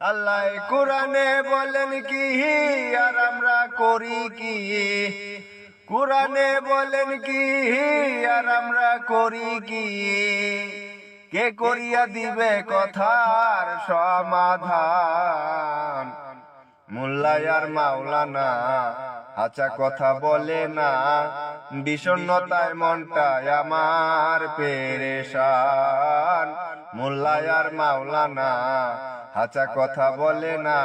আল্লাহ কোরআনে বলেন কি আর আমরা করি কি? কোরআনে বলেন কি আর আমরা করি কি? কে করিয়া দিবে কথার সমাধান? মোল্লায়ার মাওলানা আচ্ছা কথা বলে না। বিষণ্ণতায় মনটায় আমার পেরেশান, মোল্লায়ার মাওলানা আচ্ছা কথা বলে না,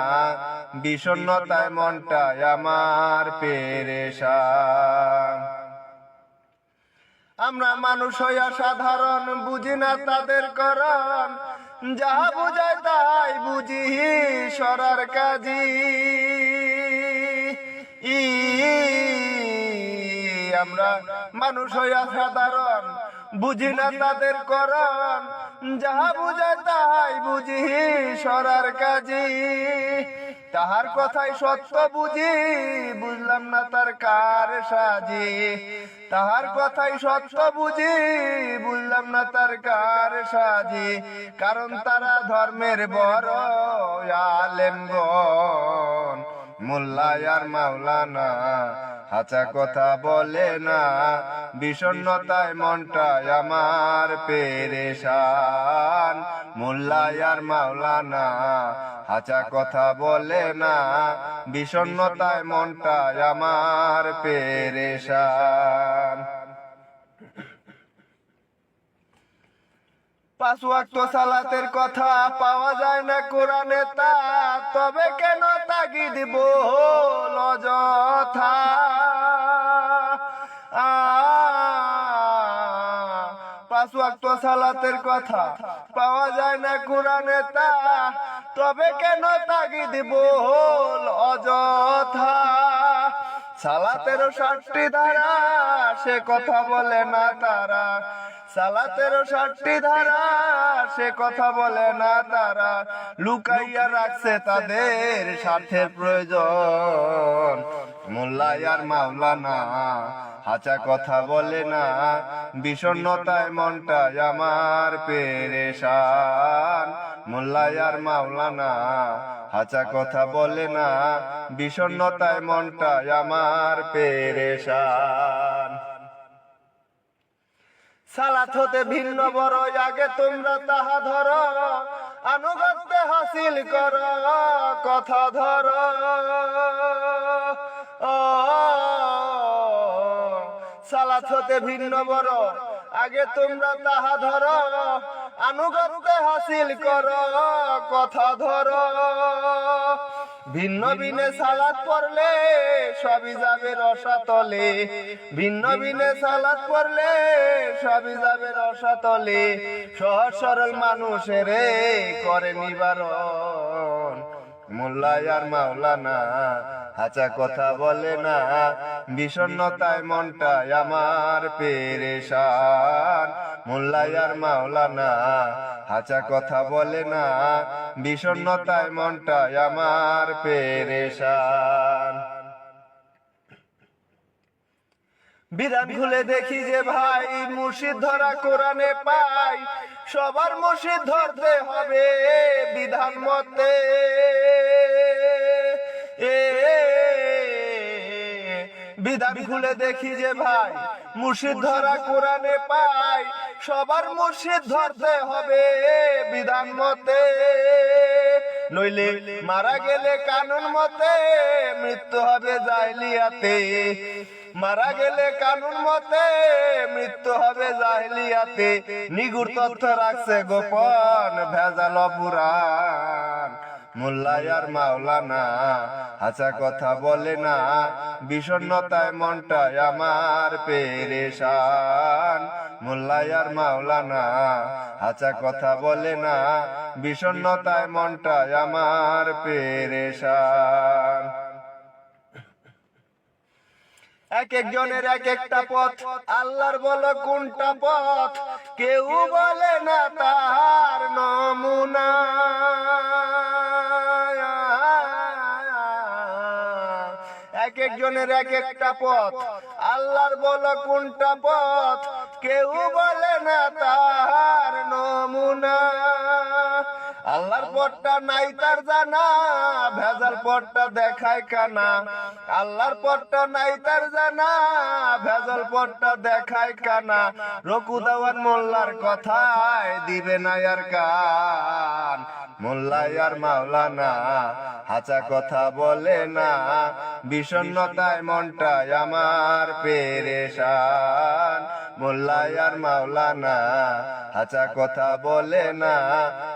বিষণ্ণতায় মনটায় আমার পেরেশান। আমরা মানুষ হইয়া সাধারণ, বুঝি না তাদের করণ, যাহা বুঝায় তাই বুঝি সরার কাজী। ই আমরা মানুষ হইয়া সাধারণ। বুঝি না তাদের করণ। যাহা বুঝায় তাই বুঝি সরার কাজী। তাহার কথাই সত্য বুঝি, বুঝলাম না তার কার সাজি। তাহার কথাই সত্য বুঝি, বুঝলাম না তার কার সাজি। কারণ তারা ধর্মের বড় আলেমগণ। মোল্লায়ার মাওলানা হাচা কথা বলে না বিষণ্ণতায় মনটায় আমার পেরেশান। মোল্লায়ার মাওলানা হাচা কথা বলে না বিষণ্ণতায় মনটায় আমার পেরেশান। পাঁচ ওয়াক্ত সালাতের কথা পাওয়া যায় না কোরআনে তা তবে কেন তাগিদ বল অযথা পাঁচ ওয়াক্ত সালাতের কথা পাওয়া যায় না কোরআনে তা। তবে কেন তাগিদ বল অযথা? সালাতেরও ষাটটি ধারা, সে কথা বলে না তারা। সালাতেরও ষাটটি ধারা, সে কথা বলে না তারা। লুকাইয়া রাখছে তাদের স্বার্থের প্রয়োজন। মোল্লায়ার মাওলানা হাচা কথা বলে না বিষণ্ণতায় মনটায় আমার পেরেশান। মোল্লায়ার মাওলানা হাচা কথা বলে না বিষণ্ণতায় মনটায় আমার পেরেশান। সালাত হতে ভিন্ন বড় আগে তোমরা তাহা ধর আনুগত্য হাসিল কর কথা ধর। ও, সালাত হতে ভিন্ন বড়। আগে তোমরা তাহা ধর, আনুগত্য হাসিল কর, কথা ধর। ভিন্ন ভিন্ন সালাদ পড়লে সবই যাবে রসাতলে। ভিন্ন ভিন্ন সালাদ পড়লে সবই যাবে রসাতলে। সহজ সরল মানুষের করে নিবারণ। মোল্লায়ার মাওলানা হাচা কথা বলে না, বিষণ্ণতায় মনটায় আমার পেরেশান। মোল্লায়ার মাওলানা হাচা কথা বলে না, বিষণ্ণতায় মনটায় আমার পেরেশান। বিধান খুলে দেখি যে ভাই, মুর্শিদ ধরা কোরআনে পাই, সবার মুর্শিদ ধরতে হবে বিধান মতে। এ, বিধান খুলে দেখি যে ভাই, মুর্শিদ ধরা কোরআনে পাই, সবার মুর্শিদ ধরতে হবে বিধান মতে। নইলে মারা গেলে কানুন মতে, মৃত্যু হবে জাইলিয়াতে মারা গেলে কানুন মতে, মৃত্যু হবে জাহিলিয়াতে। নিগুর তথ্য রাখছে গোপন, ভেজাল পুরাণ মোল্লায়ার মাওলানা, হাসা কথা বলে না, বিষণ্ণতায় মনটায় আমার পেরেশান। মোল্লায়ার মাওলানা, হাসা কথা বলে না, বিষণ্ণতায় মনটায় আমার পেরেশান। এক একজনের এক একটা পথ, আল্লাহর বলো কোনটা পথ? কেউ বলে না তার নমুনা। এক একজনের এক একটা পথ। আল্লাহর বলো কোনটা পথ? কেউ বলে না তার নমুনা। আল্লাহর পথটা নাই তার জানা, ভেজাল পথটা দেখায় কানা। আল্লাহর পথটা নাই তার জানা, ভেজাল পথটা দেখায় কানা। রকু দেওয়ান মোল্লার কথায় দিবে না আর কান। মোল্লাই আর মাওলানা হাচা কথা বলে না। বিষণ্ণতায় মনটায় আমার পেরেশান। মোল্লাই আর মাওলানা, হাচা কথা বলে না,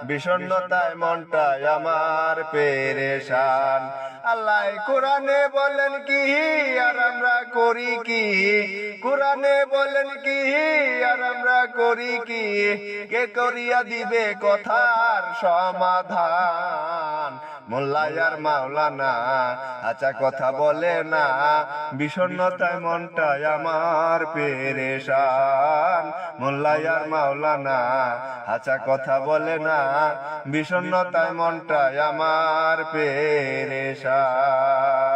বিষণ্ণতায় মনটায় আমার পেরেশান। আল্লাহ কোরআনে বলেন কি, আর আমরা করি কি? কোরআনে বলেন কি, আর আমরা করি কি? কে করিয়া দিবে কথার সমাধান? মোল্লায়ার মাওলানা আচ্ছা কথা বলে না। বিষণ্ণতায় মনটায় আমার পেরেশান। মোল্লায়ার মাওলানা আচ্ছা কথা বলে না। বিষণ্ণতায় মনটায় আমার পেরেশান।